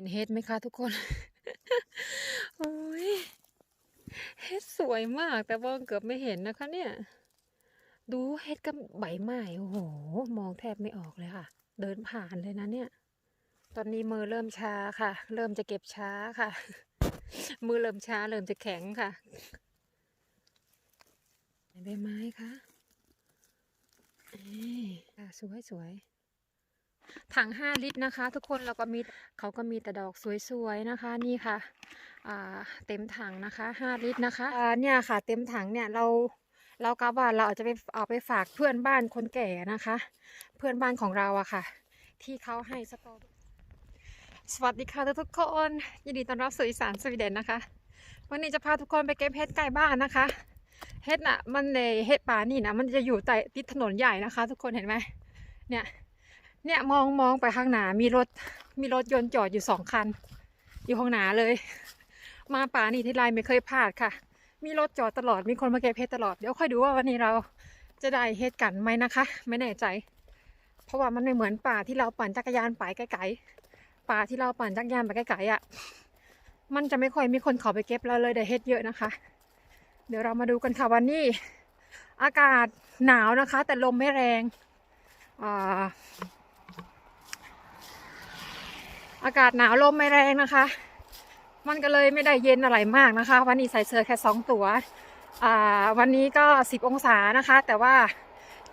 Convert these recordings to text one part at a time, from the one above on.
ห็นเฮ็ดไหมคะทุกคน โอ้ย เฮ็ดสวยมาก แต่ว่าเกือบไม่เห็นนะคะเนี่ย ดูเฮ็ดกับใบไม้โอ้โห มองแทบไม่ออกเลยค่ะ เดินผ่านเลยนะเนี่ย ตอนนี้มือเริ่มชาค่ะ เริ่มจะเก็บช้าค่ะ มือเริ่มช้าเริ่มจะแข็งค่ะใบไม้คะเอ้ยค่ะสวยสวย ถังห้าลิตรนะคะ ทุกคนเราก็มีเขาก็มีแต่ดอกสวยๆนะคะ นี่ค่ะเต็มถังนะคะห้าลิตรนะคะเนี่ยค่ะ เต็มถังเนี่ยเราเรากะว่าเราอาจจะไปเอาไปฝากเพื่อนบ้านคนแก่นะคะ เพื่อนบ้านของเราอะค่ะ ที่เขาให้สตอสวัสดีค่ะทุกคนยินดีต้อนรับสู่อีสานสวีเดนนะคะ วันนี้จะพาทุกคนไปเก็บเห็ดใกล้บ้านนะคะเห็ดน่ะมันในเห็ดป่านี่นะมันจะอยู่ใต้ติดถนนใหญ่นะคะ ทุกคนเห็นไหมเนี่ย เนี่ยมองมองไปข้างหน้ามีรถมีรถยนต์จอดอยู่สองคัน อยู่ข้างหน้าเลย มาป่านี่ที่ไรไม่เคยพลาดค่ะ มีรถจอดตลอดมีคนมาเก็บเห็ดตลอดเดี๋ยวค่อยดูว่าวันนี้เราจะได้เห็ดกันไหมนะคะ ไม่แน่ใจ เพราะว่ามันไม่เหมือนป่าที่เราปั่นจักรยานไปไกลๆป่าที่เราปั่นจักรยานไปไกลๆอะมันจะไม่ค่อยมีคนขาไปเก็บเราเลยได้เห็ดเยอะนะคะ เดี๋ยวเรามาดูกันค่ะวันนี้ อากาศหนาวนะคะ แต่ลมไม่แรงอ่า อากาศหนาวลมไม่แรงนะคะ มันก็เลยไม่ได้เย็นอะไรมากนะคะ วันนี้ใส่เสื้อแค่สองตัวอ่าวันนี้ก็สิบองศานะคะ แต่ว่า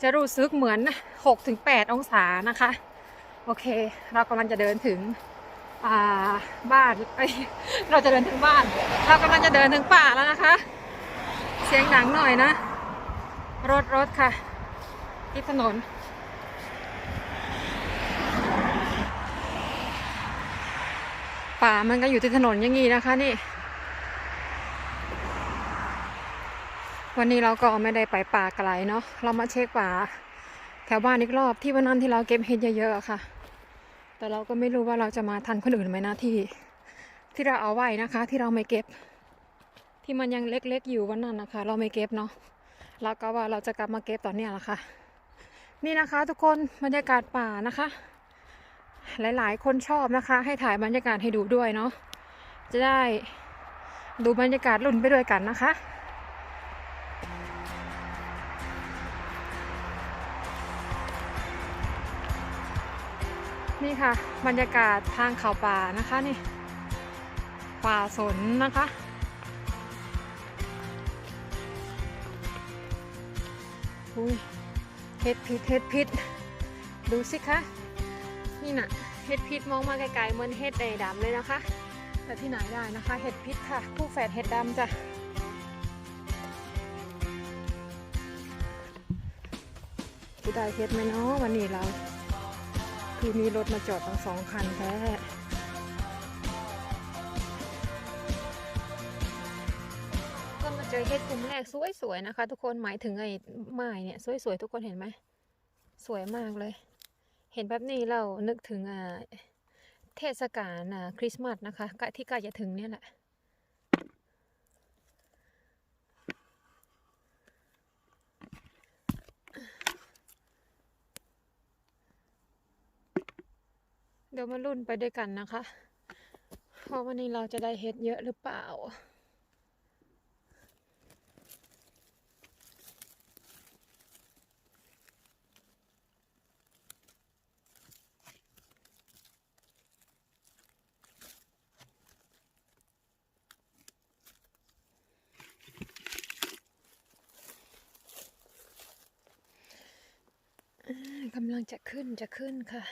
จะรู้สึกเหมือนหกถึงแปดองศานะคะ โอเค เรากำลังจะเดินถึงบ้านเเราจะเดินถึงบ้าน เรากำลังจะเดินถึงป่าแล้วนะคะ เสียงดังหน่อยนะ รถรถค่ะที่ถนน ป่ามันก็อยู่ที่ถนนอย่างนี้นะคะนี่ วันนี้เราก็ไม่ได้ไปป่าไกลเนาะเรามาเช็คป่าแถวบ้านอีกรอบที่วันนั้นที่เราเก็บเห็ดเยอะๆค่ะ แต่เราก็ไม่รู้ว่าเราจะมาทันคนอื่นไหมนะที่ ที่เราเอาไว้นะคะ ที่เราไม่เก็บ ที่มันยังเล็กๆอยู่วันนั้นนะคะ เราไม่เก็บเนาะแล้วก็ว่าเราจะกลับมาเก็บตอนนี้แหละค่ะ นี่นะคะ ทุกคนบรรยากาศป่านะคะ หลาย ๆ คนชอบนะคะ ให้ถ่ายบรรยากาศให้ดูด้วยเนาะจะได้ดูบรรยากาศรุ่นไปด้วยกันนะคะนี่ค่ะ บรรยากาศทางเขาป่านะคะนี่ ป่าสนนะคะ อุ้ยเห็ดพิษเห็ดพิษ ดูสิคะ นี่น่ะเห็ดพิษมองมาไกลๆเหมือนเห็ดแดงดำเลยนะคะ แต่ที่ไหนได้นะคะ เห็ดพิษค่ะ คู่แฝดเห็ดดำจ้ะที่ได้เห็ดไหมเนาะวันนี้เรา คือมีรถมาจอดตั้งสองคันแท้ก็มาเจอเห็ดกลุ่มแรกสวยๆนะคะ ทุกคนหมายถึงไอ้ไม้เนี่ยสวยๆทุกคนเห็นไหมสวยมากเลย เห็นแบบนี้เรานึกถึงอ่าเทศกาลอ่าคริสต์มาสนะคะกล้ที่ใกล้จะถึงเนี่ยแหละเดี๋ยวมาลุ้นไปด้วยกันนะคะว่าวันนี้เราจะได้เห็ดเยอะหรือเปล่า กำลังจะขึ้นจะขึ้นค่ะ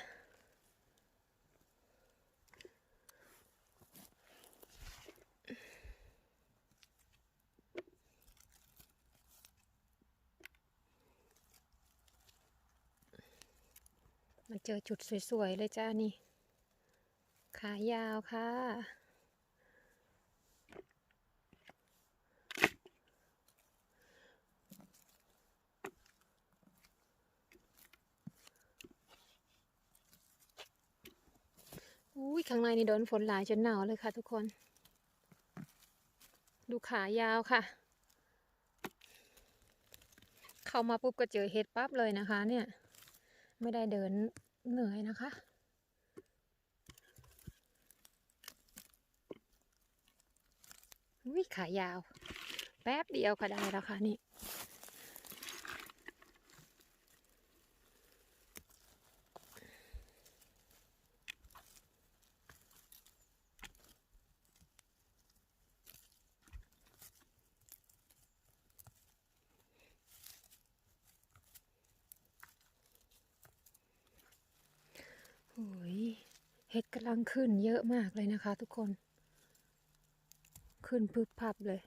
มาเจอจุดสวยๆเลยจ้านี่ ขายาวค่ะ ข้างในนี่โดนฝนหลายจนหนาวเลยค่ะทุกคน ดูขายาวค่ะ เข้ามาปุ๊บก็เจอเห็ดปั๊บเลยนะคะ เนี่ย ไม่ได้เดินเหนื่อยนะคะวิขายาว แป๊บเดียวก็ได้แล้วค่ะนี่ โอ้ยเห็ดกำลังขึ้นเยอะมากเลยนะคะ ทุกคน ขึ้นพึบพับเลย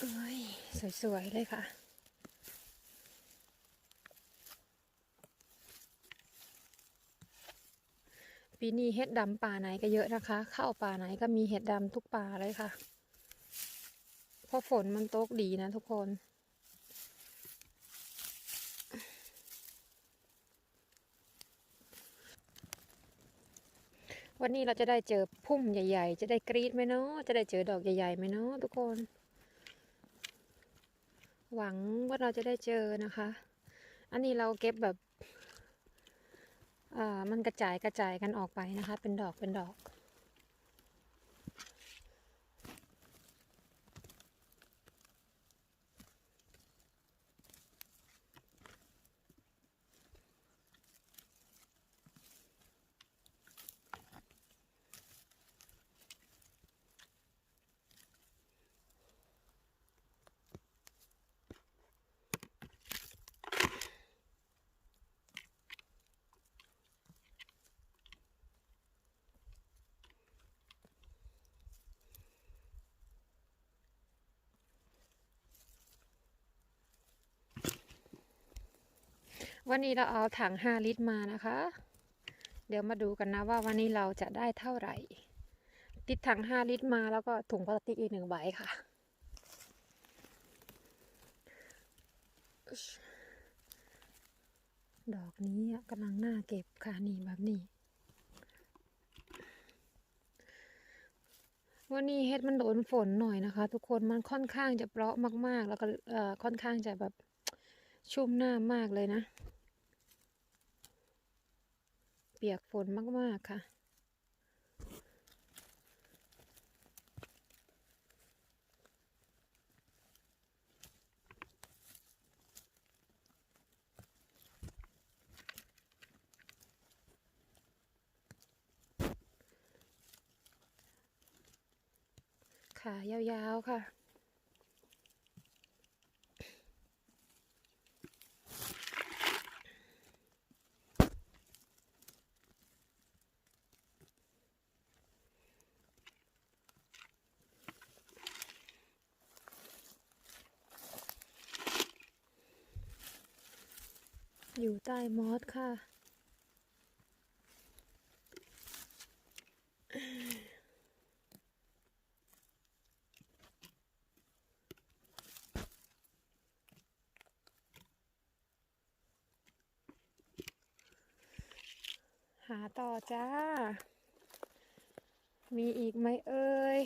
เอ้ย สวย ๆ เลยค่ะ ปีนี้เห็ดดำป่าไหนก็เยอะนะคะ เข้าป่าไหนก็มีเห็ดดำทุกป่าเลยค่ะ เพราะฝนมันตกดีนะทุกคนวันนี้เราจะได้เจอพุ่มใหญ่ ๆ จะได้กรีดไหมเนาะ จะได้เจอดอกใหญ่ๆไหมเนาะทุกคน หวังว่าเราจะได้เจอนะคะ อันนี้เราเก็บแบบ อ่า มันกระจายกระจายกันออกไปนะคะ เป็นดอกเป็นดอก วันนี้เราเอาถัง 5 ลิตรมานะคะ เดี๋ยวมาดูกันนะว่าวันนี้เราจะได้เท่าไหร่ ติดถัง 5 ลิตรมาแล้วก็ถุงพลาสติกอีกหนึ่งใบค่ะ ดอกนี้กำลังน่าเก็บค่ะนี่แบบนี้ วันนี้เฮ็ดมันโดนฝนหน่อยนะคะ ทุกคนมันค่อนข้างจะเปราะมาก ๆ แล้วก็ค่อนข้างจะแบบชุ่มหน้ามากเลยนะ เปียกฝนมาก ๆ ค่ะ ขายาว ๆ ค่ะ อยู่ใต้มอสค่ะ หาต่อจ้า มีอีกไหมเอ่ย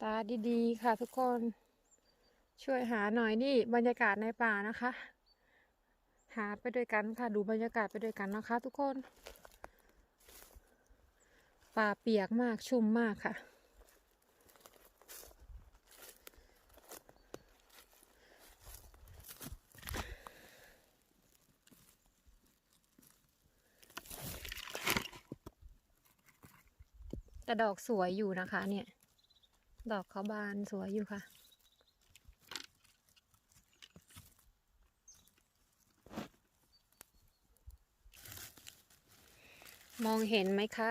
ตาดีๆ ค่ะทุกคน ช่วยหาหน่อยนี่บรรยากาศในป่านะคะ หาไปด้วยกันค่ะดูบรรยากาศไปด้วยกันนะคะทุกคน ป่าเปียกมากชุ่มมากค่ะ แต่ดอกสวยอยู่นะคะเนี่ย ดอกเขาบานสวยอยู่ค่ะ มองเห็นไหมคะ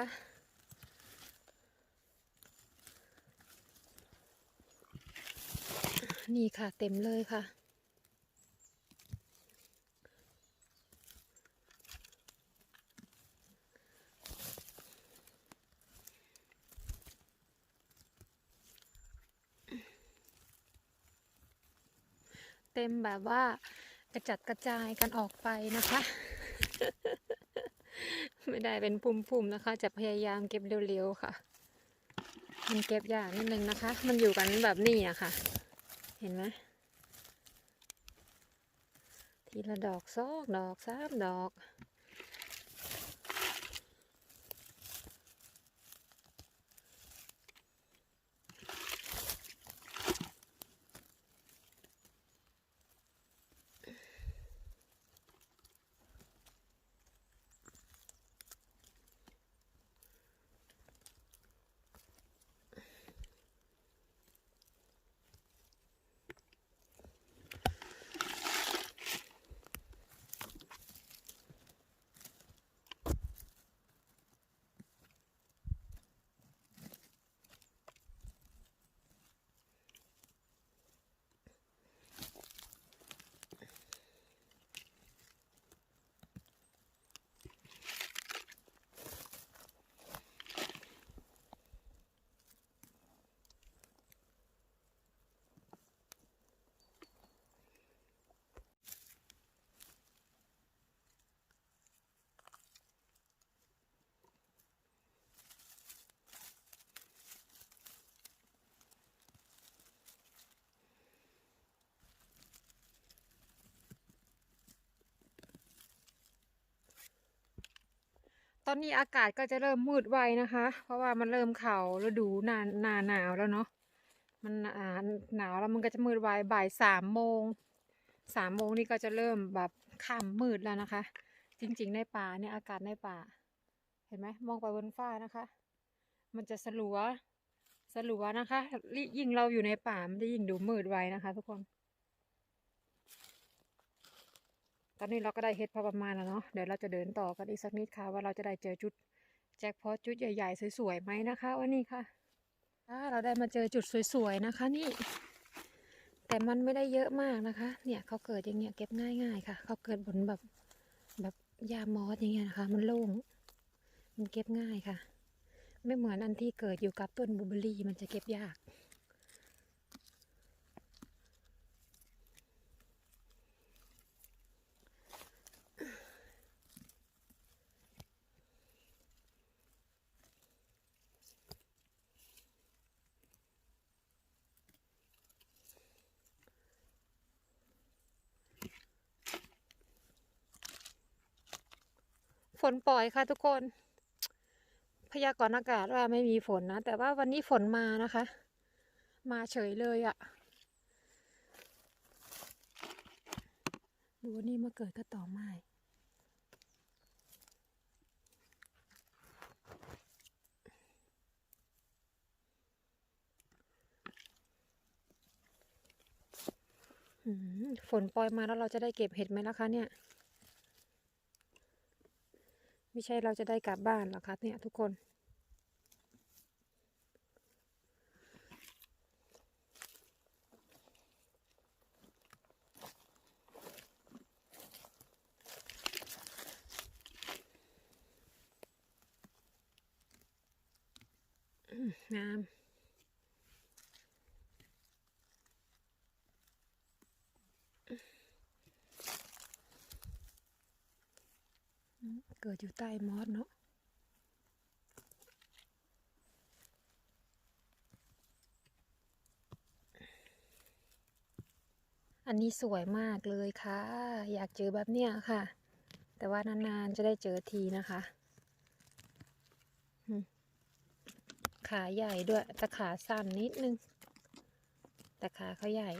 นี่ค่ะเต็มเลยค่ะ เต็มแบบว่ากระจัดกระจายกันออกไปนะคะ ไม่ได้เป็นปุ่มๆนะคะ จะพยายามเก็บเร็วๆค่ะ มันเก็บยากนิดนึงนะคะ มันอยู่กันแบบนี้อะค่ะ เห็นไหมทีละดอกซอกดอกสามดอก ตอนนี้อากาศก็จะเริ่มมืดไวนะคะ เพราะว่ามันเริ่มเข่าฤดูหนาหนาหนาวแล้วเนาะมันอ่าหนาวแล้วมันก็จะมืดไวบ่ายสามโมงสามโมงนี่ก็จะเริ่มแบบค่ำมืดแล้วนะคะ จริง ๆ ในป่าเนี่ยอากาศในป่า เห็นไหมมองไปบนฟ้านะคะ มันจะสลัวสลัวนะคะ ยิ่งเราอยู่ในป่ามันจะยิ่งดูมืดไวนะคะ ทุกคน ตอนนี้เราก็ได้เฮ็ดพอประมาณแล้วเนาะ เดี๋ยวเราจะเดินต่อกันอีกสักนิดค่ะ ว่าเราจะได้เจอจุดแจ็คพอตจุดใหญ่ๆสวยๆไหมนะคะวันนี้ค่ะอ่าเราได้มาเจอจุดสวยๆนะคะนี่ แต่มันไม่ได้เยอะมากนะคะ เนี่ยเขาเกิดอย่างเงี้ยเก็บง่ายๆค่ะ เขาเกิดบนแบบแบบยามอสอย่างเงี้ยนะคะ มันโล่ง มันเก็บง่ายค่ะ ไม่เหมือนอันที่เกิดอยู่กับต้นบูเบอรี่มันจะเก็บยาก นปล่อยค่ะทุกคน พยากรณ์อากาศว่าไม่มีฝนนะ แต่ว่าวันนี้ฝนมานะคะ มาเฉยเลยอะ่ะ ดูว่านี่มาเกิดก็ต่อไม้อืมฝนปล่อยมาแล้วเราจะได้เก็บเห็ดไหมล่ะคะเนี่ย ไม่ใช่เราจะได้กลับบ้านหรอกครับเนี่ยทุกคน น้ำงาม อืม เกิดอยู่ใต้มอสเนาะอันนี้สวยมากเลยค่ะ อยากเจอแบบเนี้ยค่ะ แต่ว่านานๆจะได้เจอทีนะคะขาใหญ่ด้วยแต่ขาสั้นนิดนึง แต่ขาเขาใหญ่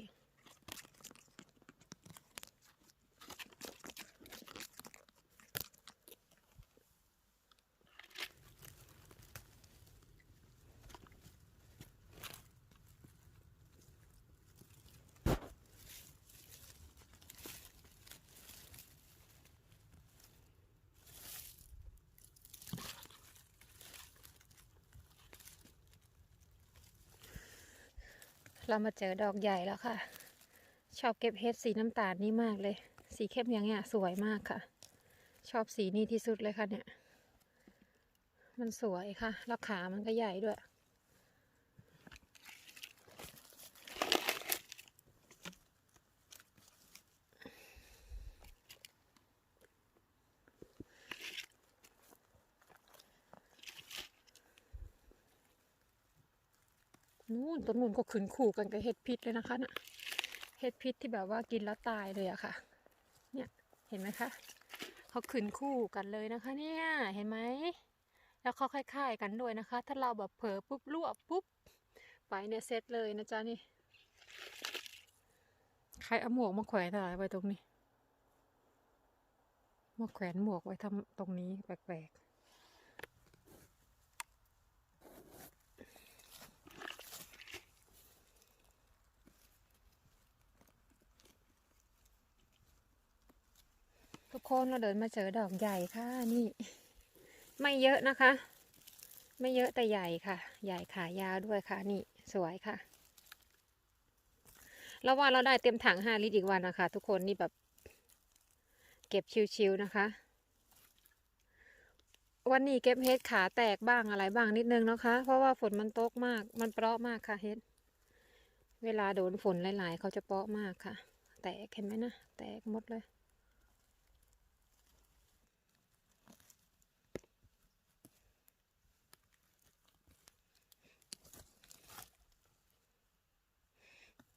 เรามาเจอดอกใหญ่แล้วค่ะ ชอบเก็บเห็ดสีน้ำตาลนี่มากเลย สีเข้มอย่างเงี้ยสวยมากค่ะ ชอบสีนี้ที่สุดเลยค่ะเนี่ย มันสวยค่ะ แล้วขามันก็ใหญ่ด้วย นู่นต้นนู่นก็ขึ้นคู่กันกับเห็ดพิษเลยนะคะน่ะเห็ดพิษที่แบบว่ากินแล้วตายเลยอะค่ะ เนี่ยเห็นไหมคะเขาขึ้นคู่กันเลยนะคะ เนี่ยเห็นไหมแล้วเขาคล้ายๆกันด้วยนะคะ ถ้าเราแบบเผลอปุ๊บรวบปุ๊บไปเนี่ยเซตเลยนะจ๊ะนี่ใครเอาหมวกมาแขวนอะไรไว้ตรงนี้มาแขวนหมวกไว้ทำตรงนี้แปลกๆ ทุกคนเราเดินมาเจอดอกใหญ่ค่ะนี่ ไม่เยอะนะคะ ไม่เยอะแต่ใหญ่ค่ะ ใหญ่ขายาวด้วยค่ะ นี่สวยค่ะเราว่าเราได้เต็มถังห้าลิตรอีกวันนะคะ ทุกคนนี่แบบ เก็บชิวๆนะคะ วันนี้เก็บเฮ็ดขาแตกบ้างอะไรบ้างนิดนึงนะคะ เพราะว่าฝนมันตกมาก มันเปราะมากค่ะเฮ็ดเวลาโดนฝนหลาย ๆ เขาจะเปราะมากค่ะ แตกเห็นไหมนะแตกหมดเลย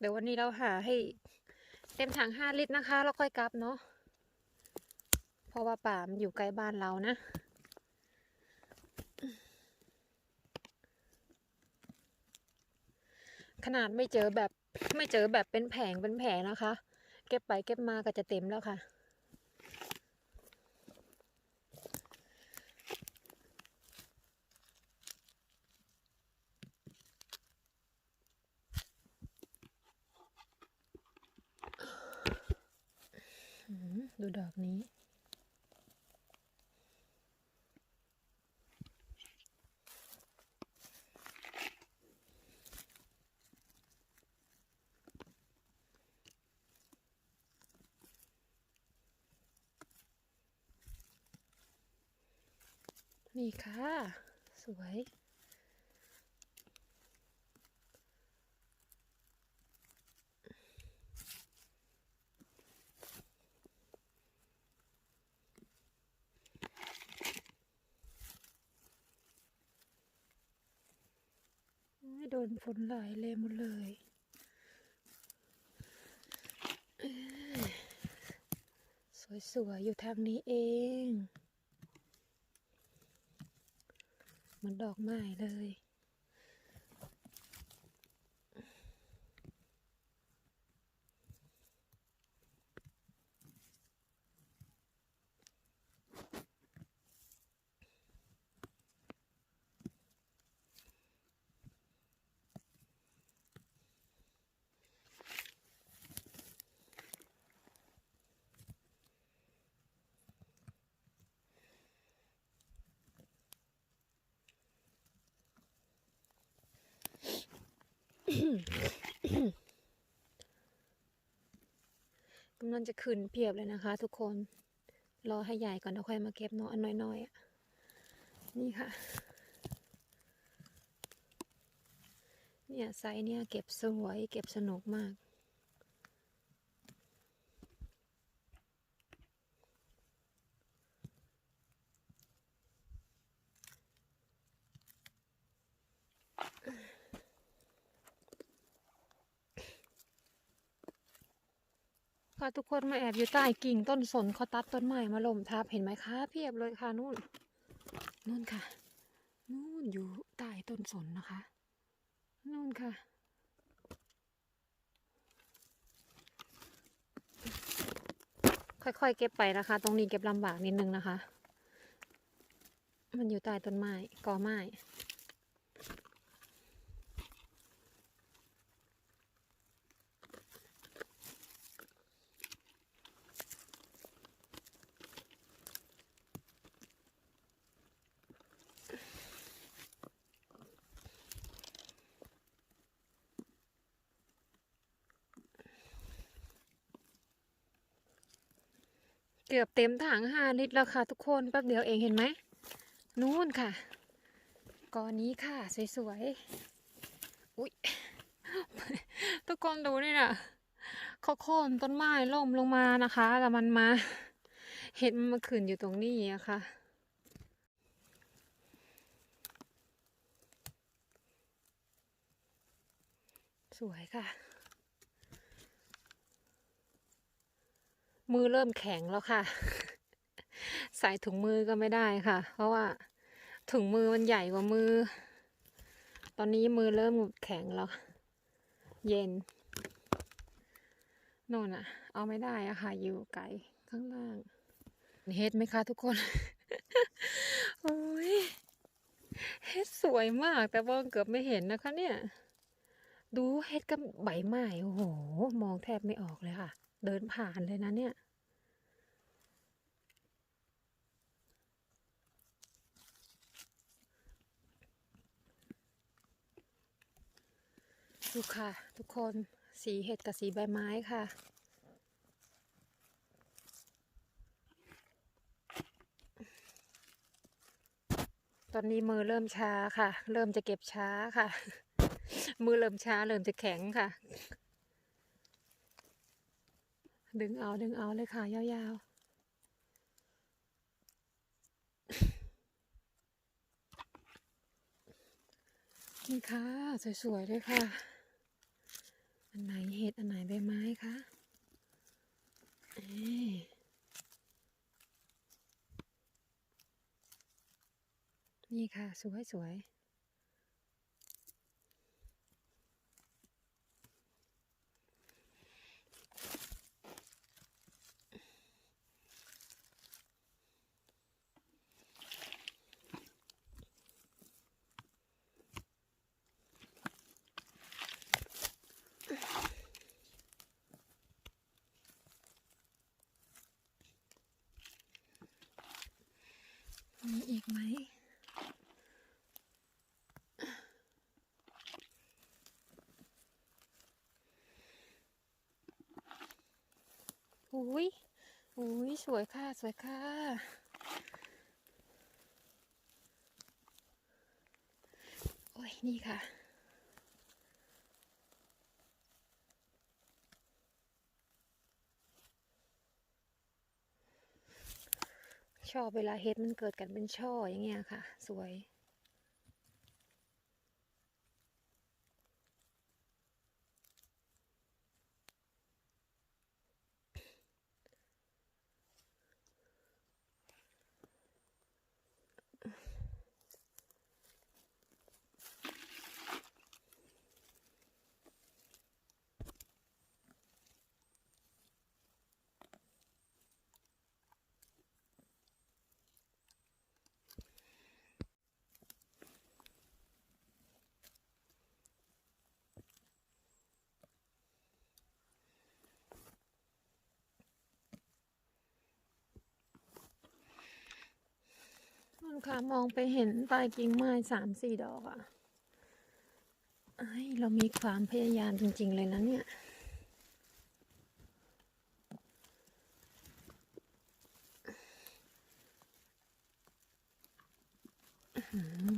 เดี๋ยววันนี้เราหาให้ เต็มถังห้าลิตรนะคะ แล้วค่อยกลับเนาะเพราะว่าป่ามันอยู่ใกล้บ้านเรานะขนาดไม่เจอแบบไม่เจอแบบเป็นแผงเป็นแผงนะคะ เก็บไปเก็บมาก็จะเต็มแล้วค่ะ อืม ดูดอกนี้ นี่ค่ะ สวย นฝนไหลเลยหมดเลยสวยๆอยู่ทางนี้เองเหมันดอกไม้เลยำลังจะขึ้นเพียบเลยนะคะ ทุกคน รอให้ใหญ่ก่อนแล้วค่อยมาเก็บเนาะอันน้อยๆนี่ค่ะ เนี่ยไซส์เนี่ยเก็บสวยเก็บสนุกมาก ค่ะทุกคนมาแอบอยู่ใต้กิ่งต้นสนเขาตัดต้นไม้มาล้มทับเห็นไหมคะเพียบเลยค่ะนู่นนู่นค่ะ นู่นอยู่ใต้ต้นสนนะคะ นู่นค่ะ ค่อยๆเก็บไปนะคะ ตรงนี้เก็บลำบากนิดนึงนะคะ มันอยู่ใต้ต้นไม้กอไม้ เกือบเต็มถังห้าลิตรแล้วค่ะทุกคนแป๊บเดียวเองเห็นไหมนู่นค่ะก้อนนี้ค่ะ สวยๆอุ๊ยทุกคนดูนี่นะเขาโค่นต้นไม้ล่มลงมานะคะแล้วมันมา เห็ดมันมาขึ้นอยู่ตรงนี้อะค่ะสวยค่ะ มือเริ่มแข็งแล้วค่ะ ใส่ถุงมือก็ไม่ได้ค่ะ เพราะว่าถุงมือมันใหญ่กว่ามือ ตอนนี้มือเริ่มแข็งแล้ว เย็นโน่นอะเอาไม่ได้อะค่ะ อยู่ไกลข้างล่าง เฮ็ดไหมคะทุกคน โอ้ย เฮ็ดสวยมาก แต่ว่าเกือบไม่เห็นนะคะเนี่ย ดูเฮ็ดกับใบไม้ โอ้โห มองแทบไม่ออกเลยค่ะ เดินผ่านเลยนะเนี่ย ดูค่ะ ทุกคนสีเห็ดกับสีใบไม้ค่ะตอนนี้มือเริ่มช้าค่ะ เริ่มจะเก็บช้าค่ะ มือเริ่มช้าเริ่มจะแข็งค่ะ ดึงเอาดึงเอาเลยค่ะ ยาวๆนี่ค่ะ สวยๆเลยค่ะ อันไหนเห็ด อันไหนใบไม้คะนี่ค่ะ สวยส อุ้ยอุ้ยสวยค่ะ สวยค่ะ โอ้ย นี่ค่ะ ชอบเวลาเฮ็ดมันเกิดกันเป็นช่ออย่างเงี้ยค่ะ สวย ค่ะ มองไปเห็นปลายกิ่งไม้สามสี่ดอกอะ่ะไอเรามีความพยายามจริง ๆ เลยนะเนี่ย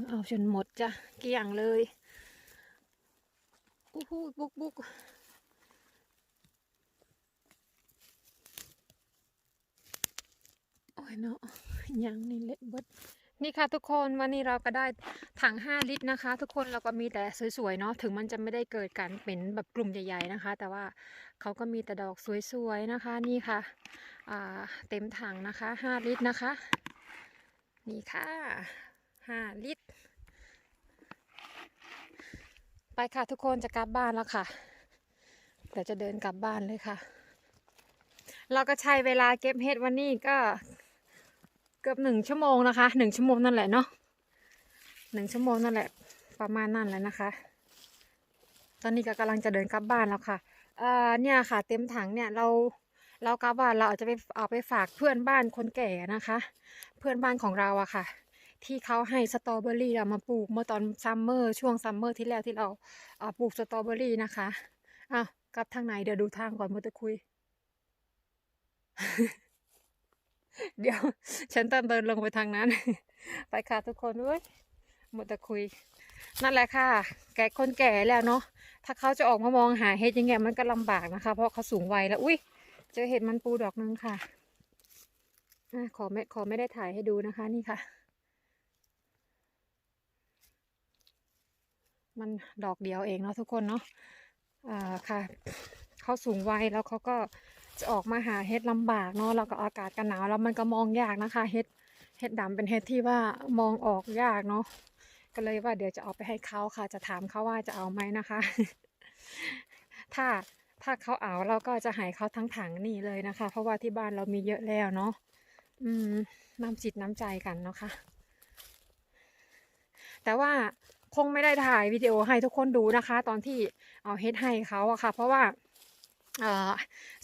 เอาจนหมดจ้ะเกลี้ยงเลยอู้หูบุกบุกโอ้ยเนาะยังนี่เละเบิด นี่ค่ะทุกคนวันนี้เราก็ได้ถัง 5 ลิตรนะคะ ทุกคนเราก็มีแต่สวยๆเนาะถึงมันจะไม่ได้เกิดการเป็นแบบกลุ่มใหญ่ ๆนะคะ แต่ว่าเขาก็มีแต่ดอกสวยๆนะคะ นี่ค่ะอ่าเต็มถังนะคะ 5 ลิตรนะคะ นี่ค่ะ 5 ลิตร ไปค่ะทุกคนจะกลับบ้านแล้วค่ะเดี๋ยวจะเดินกลับบ้านเลยค่ะ เราก็ใช้เวลาเก็บเห็ดวันนี้ก็ เกือบหนึ่งชั่วโมงนะคะหนึ่งชั่วโมงนั่นแหละเนาะหนึ่งชั่วโมงนั่นแหละ ประมาณนั่นแหละนะคะ ตอนนี้ก็กำลังจะเดินกลับบ้านแล้วค่ะเอ่อเนี่ยค่ะ เต็มถังเนี่ยเราเรากลับบ้านเราอาจจะไปเอาไปฝากเพื่อนบ้านคนแก่นะคะ เพื่อนบ้านของเราอะค่ะ ที่เขาให้สตรอเบอรี่เรามาปลูกเมื่อตอนซัมเมอร์ช่วงซัมเมอร์ที่แล้วที่เราเอ่อปลูกสตรอเบอรี่นะคะอ้าวกลับทางไหนเดี๋ยวดูทางก่อนมาจะคุย เดี๋ยว ฉันต้องเดินลงไปทางนั้น ไปค่ะทุกคนเว้ยหมดแต่คุย นั่นแหละค่ะ แก่คนแก่แล้วเนาะถ้าเขาจะออกมามองหาเห็ดยังไงมันก็ลำบากนะคะ เพราะเขาสูงวัยแล้วอุ้ยเจอเห็ดมันปูดอกนึงค่ะอะขอไม่ขอไม่ได้ถ่ายให้ดูนะคะนี่ค่ะ มันดอกเดียวเองเนาะทุกคนเนาะอ่าค่ะเขาสูงวัยแล้วเขาก็ จะออกมาหาเห็ดลำบากเนาะแล้วก็อากาศกันหนาวแล้วมันก็มองยากนะคะเห็ดเห็ดดำเป็นเห็ดที่ว่ามองออกยากเนาะก็เลยว่าเดี๋ยวจะเอาไปให้เขาค่ะ จะถามเขาว่าจะเอาไหมนะคะ ถ้าถ้าเขาเอาเราก็จะให้เขาทั้งถังนี่เลยนะคะ เพราะว่าที่บ้านเรามีเยอะแล้วเนาะอืมน้ำจิตน้ำใจกันเนาะค่ะ แต่ว่าคงไม่ได้ถ่ายวิดีโอให้ทุกคนดูนะคะ ตอนที่เอาเฮ็ดให้เขาอะค่ะ เพราะว่า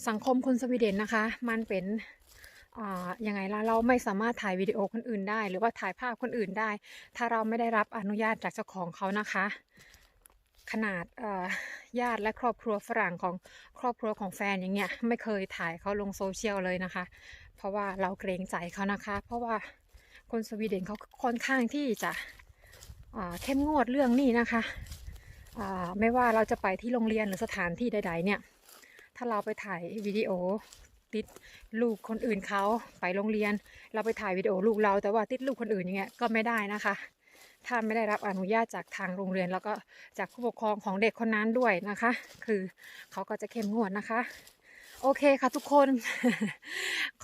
สังคมคนสวีเดนนะคะ มันเป็นยังไงล่ะเราไม่สามารถถ่ายวิดีโอคนอื่นได้ หรือว่าถ่ายภาพคนอื่นได้ ถ้าเราไม่ได้รับอนุญาตจากเจ้าของเขานะคะ ขนาดญาติและครอบครัวฝรั่งของครอบครัวของแฟนอย่างเงี้ยไม่เคยถ่ายเขาลงโซเชียลเลยนะคะ เพราะว่าเราเกรงใจเขานะคะ เพราะว่าคนสวีเดนเขาค่อนข้างที่จะเข้มงวดเรื่องนี้นะคะ ไม่ว่าเราจะไปที่โรงเรียนหรือสถานที่ใด ๆ เนี่ย ถ้าเราไปถ่ายวิดีโอติดลูกคนอื่นเขาไปโรงเรียน เราไปถ่ายวิดีโอลูกเรา แต่ว่าติดลูกคนอื่นอย่างเงี้ยก็ไม่ได้นะคะ ถ้าไม่ได้รับอนุญาตจากทางโรงเรียน แล้วก็จากผู้ปกครองของเด็กคนนั้นด้วยนะคะ คือเขาก็จะเข้มงวดนะคะ โอเคค่ะทุกคน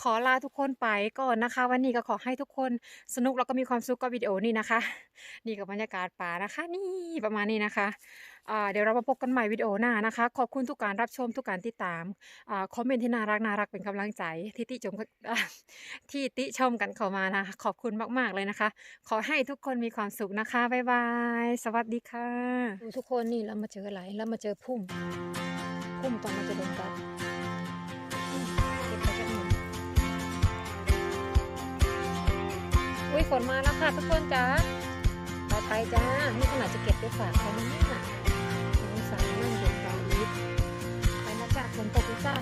ขอลาทุกคนไปก่อนนะคะ วันนี้ก็ขอให้ทุกคนสนุกแล้วก็มีความสุขกับวิดีโอนี้นะคะ นี่กับบรรยากาศป่านะคะ นี่ประมาณนี้นะคะเดี๋ยวเรามาพบกันใหม่วิดีโอหน้านะคะ ขอบคุณทุกการรับชมทุกการติดตามอคอมเมนต์ที่น่ารักน่ารักเป็นกำลังใจที่ติชมที่ติชมกันเข้ามานะคะ ขอบคุณมาก ๆ เลยนะคะ ขอให้ทุกคนมีความสุขนะคะบ๊ายบายสวัสดีค่ะทุกคนนี่เรามาเจออะไรเรามาเจอพุ่มพุ่มตอนมาเจอดงกับ อุ้ยฝนมาแล้วค่ะทุกคนจ้าไปไปจ้านี่ขนาดจะเก็บไปฝากเขานะเนี่ยสงสารนั่งเห็นตอนนี้ไปนะจ้าฝนตกจ้า